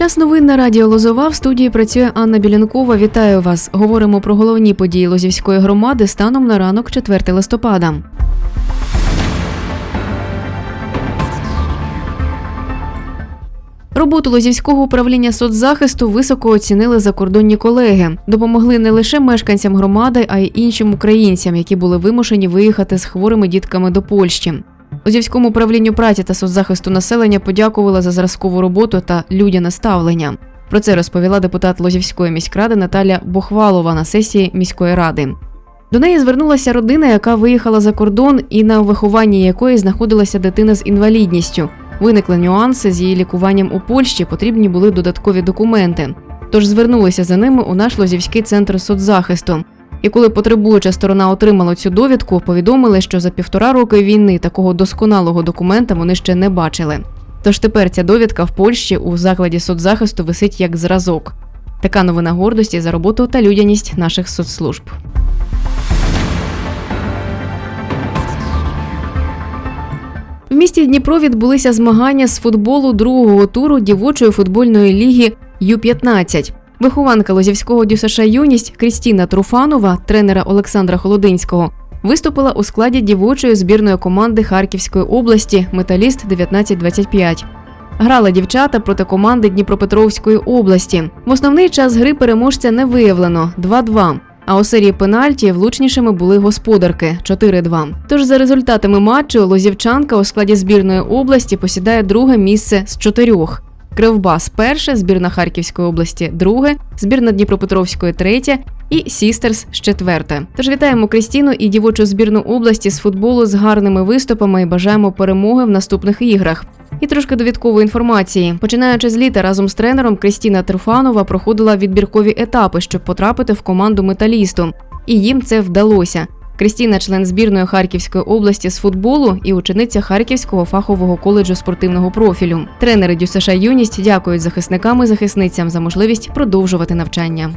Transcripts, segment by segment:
Час новин на радіо Лозова в студії працює Анна Білянкова. Вітаю вас. Говоримо про головні події Лозівської громади станом на ранок 4 листопада. Роботу Лозівського управління соцзахисту високо оцінили закордонні колеги. Допомогли не лише мешканцям громади, а й іншим українцям, які були вимушені виїхати з хворими дітками до Польщі. Лозівському управлінню праці та соцзахисту населення подякували за зразкову роботу та людяне ставлення. Про це розповіла депутат Лозівської міськради Наталя Бохвалова на сесії міської ради. До неї звернулася родина, яка виїхала за кордон і на вихованні якої знаходилася дитина з інвалідністю. Виникли нюанси з її лікуванням у Польщі, потрібні були додаткові документи. Тож звернулися за ними у наш Лозівський центр соцзахисту. І коли потребуюча сторона отримала цю довідку, повідомили, що за півтора роки війни такого досконалого документа вони ще не бачили. Тож тепер ця довідка в Польщі у закладі соцзахисту висить як зразок. Така новина гордості за роботу та людяність наших соцслужб. В місті Дніпро відбулися змагання з футболу другого туру дівочої футбольної ліги Ю-15. Вихованка Лозівського ДЮСШ юність Крістіна Труфанова, тренера Олександра Холодинського, виступила у складі дівочої збірної команди Харківської області Металіст 1925. Грали дівчата проти команди Дніпропетровської області. В основний час гри переможця не виявлено 2-2. А у серії пенальті влучнішими були господарки 4-2. Тож за результатами матчу лозівчанка у складі збірної області посідає друге місце з чотирьох. Кривбас перше, збірна Харківської області друге, збірна Дніпропетровської третє і Сістерс четверте. Тож вітаємо Крістіну і дівочу збірну області з футболу з гарними виступами і бажаємо перемоги в наступних іграх. І трошки довідкової інформації. Починаючи з літа разом з тренером Крістіна Труфанова проходила відбіркові етапи, щоб потрапити в команду металісту. І їм це вдалося. Крістіна член збірної Харківської області з футболу і учениця Харківського фахового коледжу спортивного профілю. Тренери ДЮСШ Юність дякують захисникам і захисницям за можливість продовжувати навчання.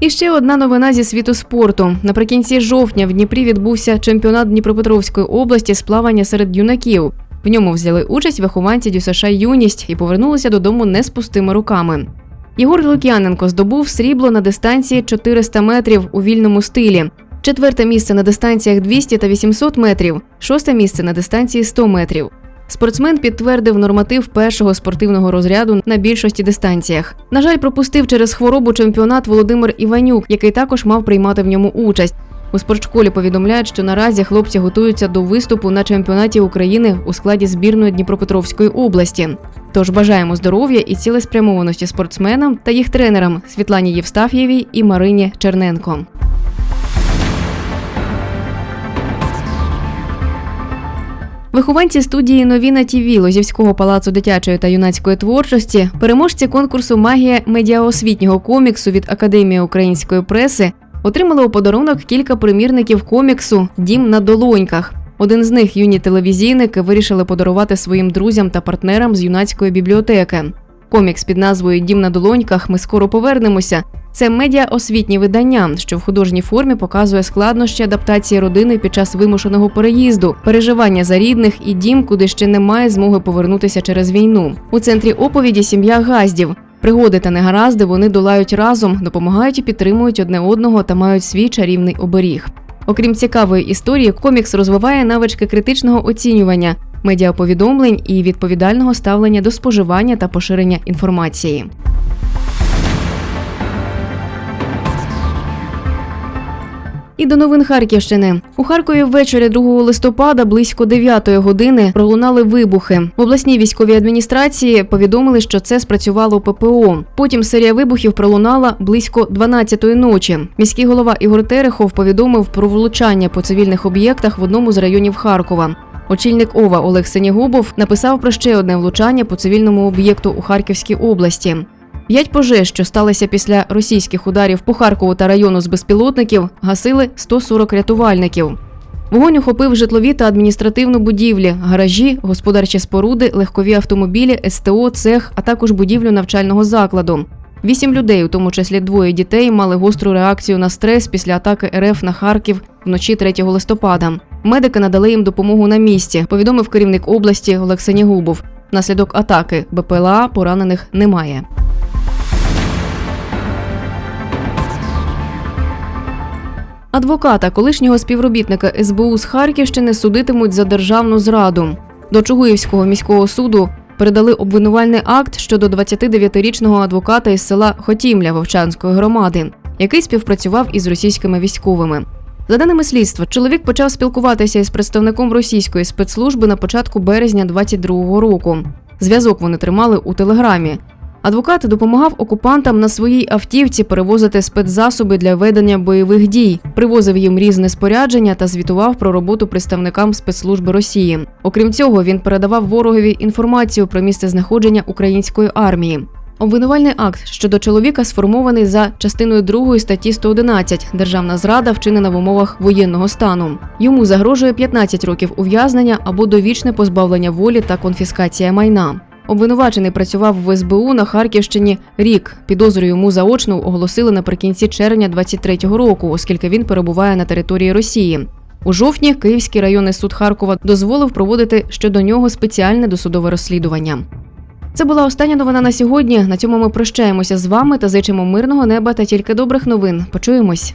І ще одна новина зі світу спорту. Наприкінці жовтня в Дніпрі відбувся чемпіонат Дніпропетровської області з плавання серед юнаків. В ньому взяли участь вихованці ДЮСШ Юність і повернулися додому не з пустими руками. Єгор Лук'яненко здобув срібло на дистанції 400 метрів у вільному стилі. Четверте місце на дистанціях 200 та 800 метрів, шосте місце на дистанції 100 метрів. Спортсмен підтвердив норматив першого спортивного розряду на більшості дистанціях. На жаль, пропустив через хворобу чемпіонат Володимир Іванюк, який також мав приймати в ньому участь. У спортшколі повідомляють, що наразі хлопці готуються до виступу на чемпіонаті України у складі збірної Дніпропетровської області. Тож бажаємо здоров'я і цілеспрямованості спортсменам та їх тренерам Світлані Євстаф'євій і Марині Черненко. Вихованці студії Нові на ТІВІ Лозівського палацу дитячої та юнацької творчості, переможці конкурсу Магія медіаосвітнього коміксу від Академії української преси отримали у подарунок кілька примірників коміксу Дім на долоньках. Один з них юні телевізійники вирішили подарувати своїм друзям та партнерам з юнацької бібліотеки. Комікс під назвою Дім на долоньках ми скоро повернемося. Це медіа-освітнє видання, що в художній формі показує складнощі адаптації родини під час вимушеного переїзду, переживання за рідних і дім, куди ще немає змоги повернутися через війну. У центрі оповіді сім'я газдів. Пригоди та негаразди вони долають разом, допомагають і підтримують одне одного та мають свій чарівний оберіг. Окрім цікавої історії, комікс розвиває навички критичного оцінювання, медіаповідомлень і відповідального ставлення до споживання та поширення інформації. І до новин Харківщини у Харкові ввечері 2 листопада близько 9 години пролунали вибухи. В обласній військовій адміністрації повідомили, що це спрацювало ППО. Потім серія вибухів пролунала близько 12-ї ночі. Міський голова Ігор Терехов повідомив про влучання по цивільних об'єктах в одному з районів Харкова. Очільник ОВА Олег Сенігубов написав про ще одне влучання по цивільному об'єкту у Харківській області. П'ять пожеж, що сталися після російських ударів по Харкову та району з безпілотників, гасили 140 рятувальників. Вогонь охопив житлові та адміністративну будівлі, гаражі, господарчі споруди, легкові автомобілі, СТО, цех, а також будівлю навчального закладу. Вісім людей, у тому числі двоє дітей, мали гостру реакцію на стрес після атаки РФ на Харків вночі 3 листопада. Медики надали їм допомогу на місці, повідомив керівник області Олег Сенігубов. Наслідок атаки БПЛА поранених немає. Адвоката, колишнього співробітника СБУ з Харківщини, судитимуть за державну зраду. До Чугуївського міського суду передали обвинувальний акт щодо 29-річного адвоката із села Хотімля Вовчанської громади, який співпрацював із російськими військовими. За даними слідства, чоловік почав спілкуватися із представником російської спецслужби на початку березня 22-го року. Зв'язок вони тримали у телеграмі. Адвокат допомагав окупантам на своїй автівці перевозити спецзасоби для ведення бойових дій, привозив їм різне спорядження та звітував про роботу представникам спецслужби Росії. Окрім цього, він передавав ворогові інформацію про місце знаходження української армії. Обвинувальний акт щодо чоловіка сформований за частиною 2 статті 111 Державна зрада вчинена в умовах воєнного стану. Йому загрожує 15 років ув'язнення або довічне позбавлення волі та конфіскація майна. Обвинувачений працював в СБУ на Харківщині рік. Підозру йому заочно оголосили наприкінці червня 23-го року, оскільки він перебуває на території Росії. У жовтні Київський районний суд Харкова дозволив проводити щодо нього спеціальне досудове розслідування. Це була остання новина на сьогодні. На цьому ми прощаємося з вами та зичимо мирного неба та тільки добрих новин. Почуємось.